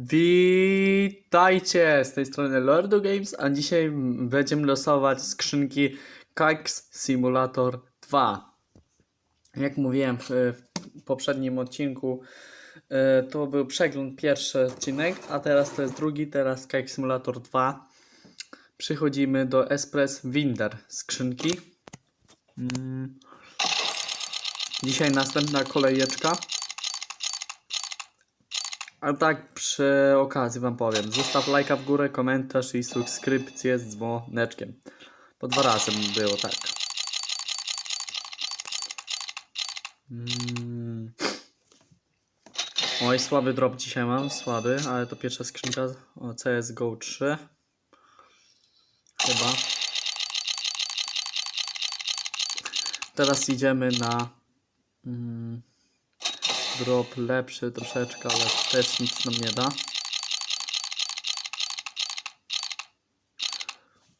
Witajcie z tej strony Lordu Games, a dzisiaj będziemy losować skrzynki Kikes Simulator 2. Jak mówiłem w, w poprzednim odcinku, e, to był przegląd pierwszy odcinek, a teraz to jest drugi, teraz Kike Simulator 2. Przychodzimy do Espress Winder skrzynki. Mm. Dzisiaj następna kolejeczka. A tak przy okazji wam powiem, zostaw lajka w górę, komentarz i subskrypcję z dzwoneczkiem. Po dwa razy było tak. Mm. Oj, słaby drop dzisiaj mam, słaby, ale to pierwsza skrzynka o CSGO 3. Chyba. Teraz idziemy na mm, drop lepszy troszeczkę, ale też nic nam nie da.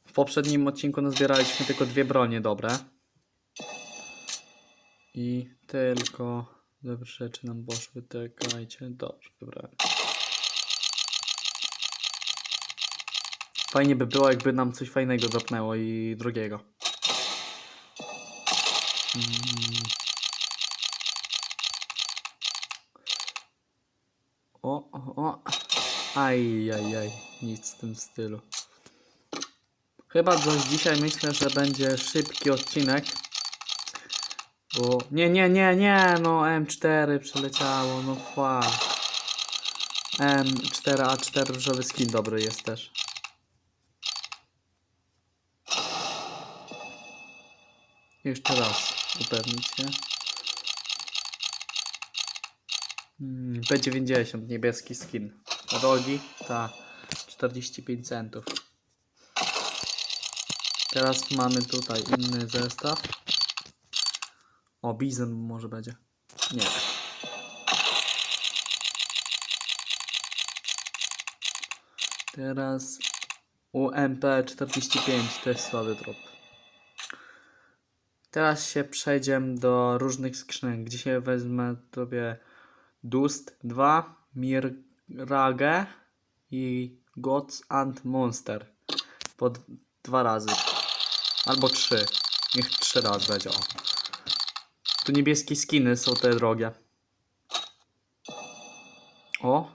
W poprzednim odcinku nazbieraliśmy tylko dwie bronie dobre. I tylko dobre rzeczy nam poszły. Czekajcie, dobrze, wybrałem. Fajnie by było, jakby nam coś fajnego dropnęło i drugiego. Mm. O, o, o. Aj, aj, aj. Nic w tym stylu. Chyba dość dzisiaj myślę, że będzie szybki odcinek. Bo... Nie, nie, nie, nie, no M4 przeleciało, no fuck. M4A4 różowy skin dobry jest też. Jeszcze raz upewnić się. Mm, P90 niebieski skin. Rogi, ta 45 centów. Teraz mamy tutaj inny zestaw. O, Bizon może będzie. Nie. Teraz UMP 45 też słaby drop. Teraz się przejdziemy do różnych skrzynek. Dzisiaj wezmę sobie Dust 2, Mirage i Gods and Monster. Po dwa razy. Albo trzy. Niech trzy razy będzie. O. Tu niebieskie skiny są te drogie. O!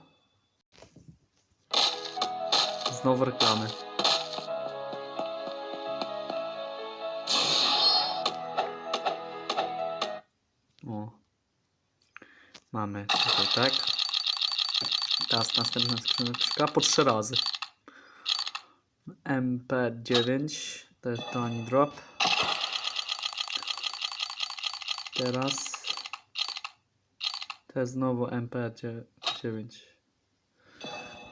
Znowu reklamy. O. Mamy tutaj tak. Teraz następna skrzyneczka po trzy razy. MP9 to jest tani drop. Teraz to jest znowu MP9.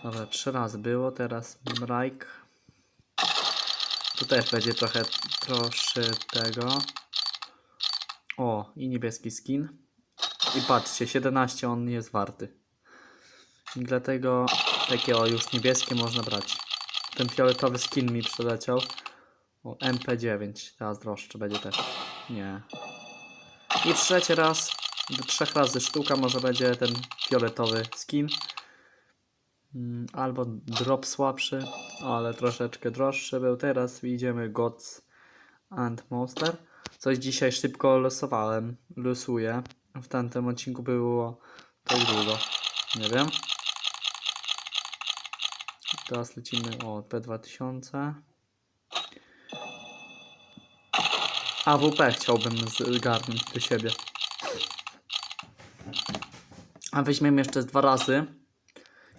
Dobra, trzy razy było, teraz Mrajk. Tu też będzie trochę troszy tego. O, i niebieski skin. I patrzcie, 17 on jest warty. Dlatego takie o już niebieskie można brać. Ten fioletowy skin mi przyleciał. O, MP9. Teraz droższy będzie też. Nie. I trzeci raz, do trzech razy sztuka może będzie ten fioletowy skin. Mm, Albo drop słabszy, ale troszeczkę droższy był. Teraz idziemy Gods and Monster. Coś dzisiaj szybko losowałem. Losuję. W tamtym odcinku było tak długo. Nie wiem. Teraz lecimy o P2000. AWP chciałbym zgarnąć do siebie. A weźmiemy jeszcze dwa razy.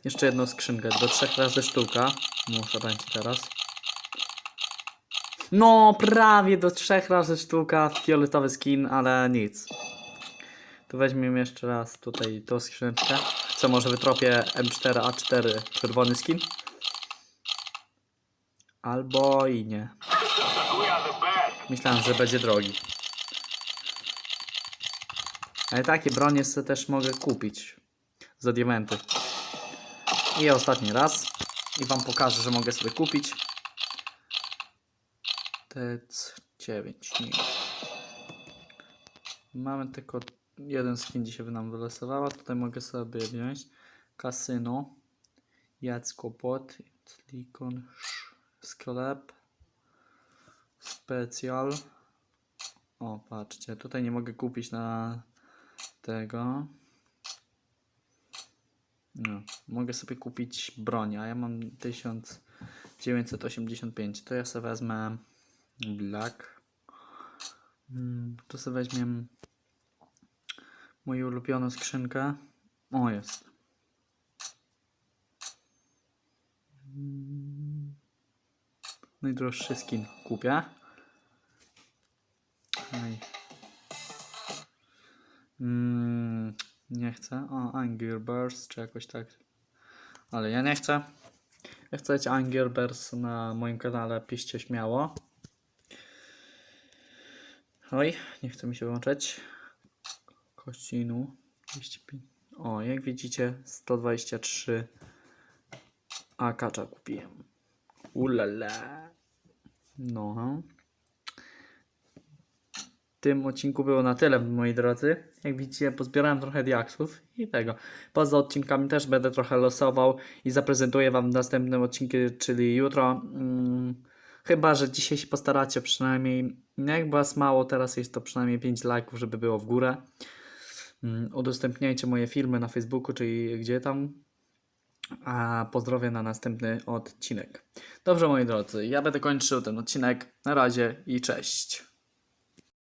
Jeszcze jedną skrzynkę. Do trzech razy sztuka. Muszę będzie teraz. No, prawie do trzech razy sztuka. Fioletowy skin, ale nic. Tu weźmiemy jeszcze raz tutaj tą skrzyneczkę. Co może wytropię M4A4 czerwony skin? Albo i nie. Myślałem, że będzie drogi. Ale takie bronie sobie też mogę kupić za diamenty. I ostatni raz. I wam pokażę, że mogę sobie kupić. TEC 9. Nie. Mamy tylko jeden skin dzisiaj by nam wylosowało. Tutaj mogę sobie wziąć. Kasyno. Jacko Bot, Likon, sklep, specjal. O, patrzcie, tutaj nie mogę kupić na tego. No, mogę sobie kupić broń, a ja mam 1985. To ja sobie wezmę Black. Mm, Tu sobie weźmiem moją ulubioną skrzynkę. O, jest. Najdroższy skin kupię. Ej. Mm, nie chcę. O, Angry Birds, czy jakoś tak. Ale ja nie chcę. Jak chcecie Angry Birds na moim kanale, piszcie śmiało. Oj, nie chce mi się wyłączać. Kościnu. 205. O, jak widzicie, 123 akacza kupiłem. Ulala. No. W tym odcinku było na tyle, moi drodzy. Jak widzicie, pozbierałem trochę diaksów i tego. Poza odcinkami też będę trochę losował i zaprezentuję Wam w następnym odcinku, czyli jutro. Mm, chyba, że dzisiaj się postaracie przynajmniej, no jak was mało, teraz jest to przynajmniej 5 lajków, żeby było w górę. Mm, udostępniajcie moje filmy na Facebooku, czyli gdzie tam. A pozdrowię na następny odcinek. Dobrze, moi drodzy, ja będę kończył ten odcinek. Na razie i cześć.